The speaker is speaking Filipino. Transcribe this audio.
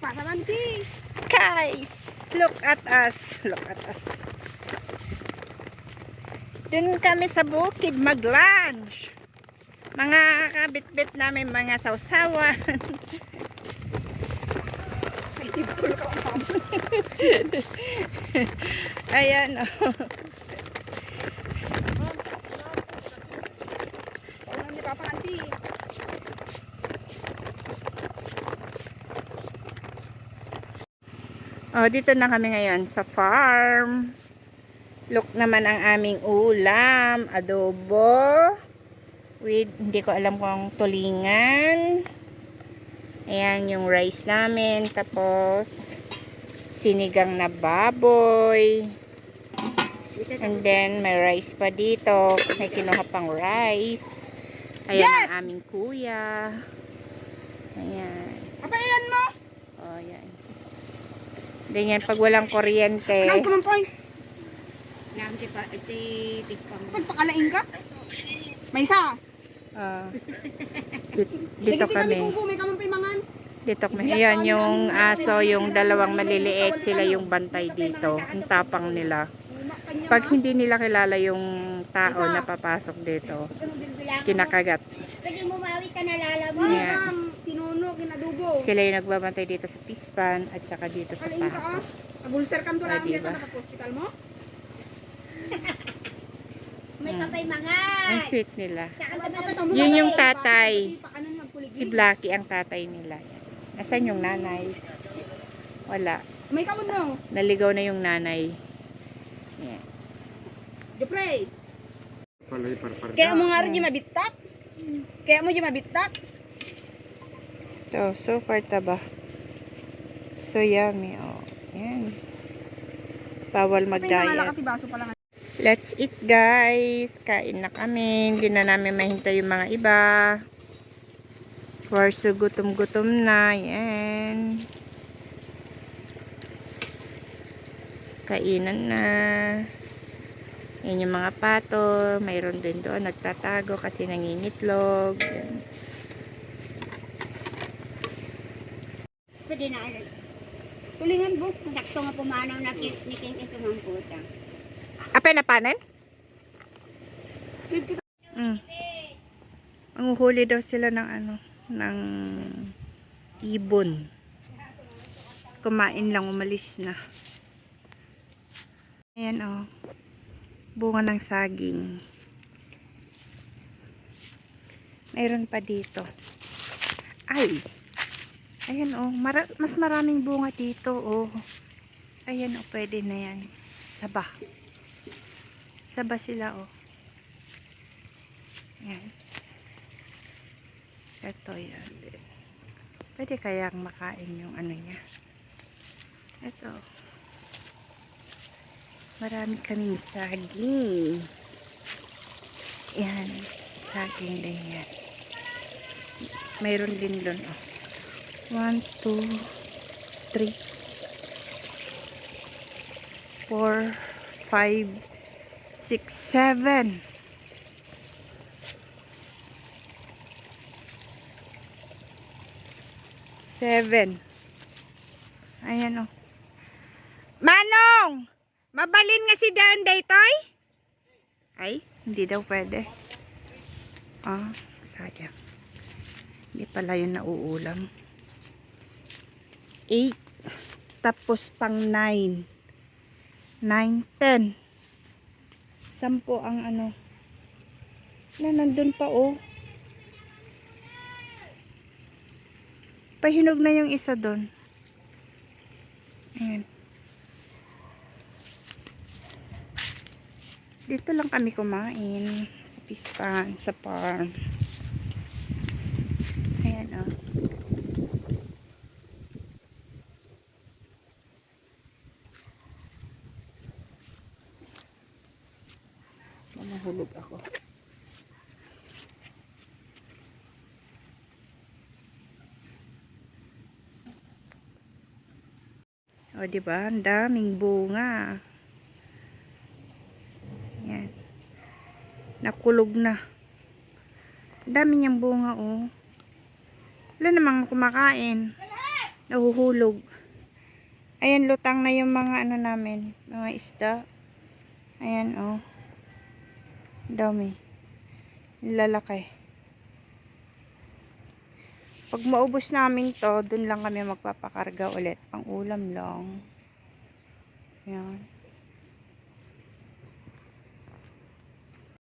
Pasamanti. Guys, look at us. Look at us. Dun kami sa bukid mag-lunch. Mga kabit-bit namin mga sausawan. Ayan oh. Oh, dito na kami ngayon sa farm. Look naman ang aming ulam, adobo with hindi ko alam kung tulingan. Ayan yung rice namin tapos sinigang na baboy. And then may rice pa dito. May kinuha pang rice. Ayan ang aming kuya. Ayan. Apa yan mo? Oh, yan. Ganyan, pag walang kuryente, Nang kumampoy. Namti pa, iti pispang. Pagpakalain ka. May isa. di- dito kami. May kamampoy mangan. Dito kami. Ayan, yung aso, yung dalawang maliliit, sila yung bantay dito. Ang tapang nila. Pag hindi nila kilala yung tao na papasok dito, kinakagat. Pwede mo mawi ka na lala mo. Yeah. Sila yung nagbabantay dito sa pispan at saka dito sa ka pato. Abulser kan Ah, diba? dito na hospital mo. May kapay mga. Ang sweet nila. Ang Yun yung tatay. Magkuligid. Si Blackie ang tatay nila. Nasaan yung nanay? Wala. May kamon mo. Naligaw na yung nanay. Yan. Jopre. Kaya mo nga rin yung mabitak. Kaya mo yung mabitak. So, so far taba. So yummy. Oh. Yan. Bawal mag-diet. Let's eat guys. Kain na kami. Hindi na namin mahintay yung mga iba. For so gutom-gutom na. Yan. Kainan na. Yan yung mga pato. Mayroon din doon. Nagtatago kasi nangingitlog. Yan. Pwede na. Tulingan mo. Sakto nga pumanaw na ni King Kisumang puta. Apay na panen? Mm. Ang huli daw sila ng ano, ng ibon. Kumain lang, umalis na. Ayan oh. Bunga ng saging. Mayroon pa dito. Ay! Ayan oh, mara- mas maraming bunga dito oh. Ayan oh, pwede na yan. Saba. Saba sila oh. Yan. Ito yan. Pwede kayang makain yung ano niya. Ito. Marami kaming saging. Yan. Saging din yan. Mayroon din doon oh. 1, 2, 3, 4, 5, 6, 7. Seven. Ayan o. Manong! Mabalin nga si Dan Daytoy? Ay, hindi daw pwede. Ah, sayang. Hindi pala yun nauulang. 8 tapos pang 9 9, 10 sampo ang ano. Na nandun pa oh. Pahinog na yung isa doon ayan. Dito lang kami kumain. Sa pispan, sa farm. Mamahulog ako. O, di ba? Ang daming bunga. Yan. Nakulog na. Ang dami niyang bunga, oh. Wala namang kumakain. Nahuhulog. Ayan, lutang na yung mga ano namin. Mga isda. Ayan, oh. Dami. Lalaki. Pag maubos namin to, dun lang kami magpapakarga ulit. Pang ulam lang. Ayan.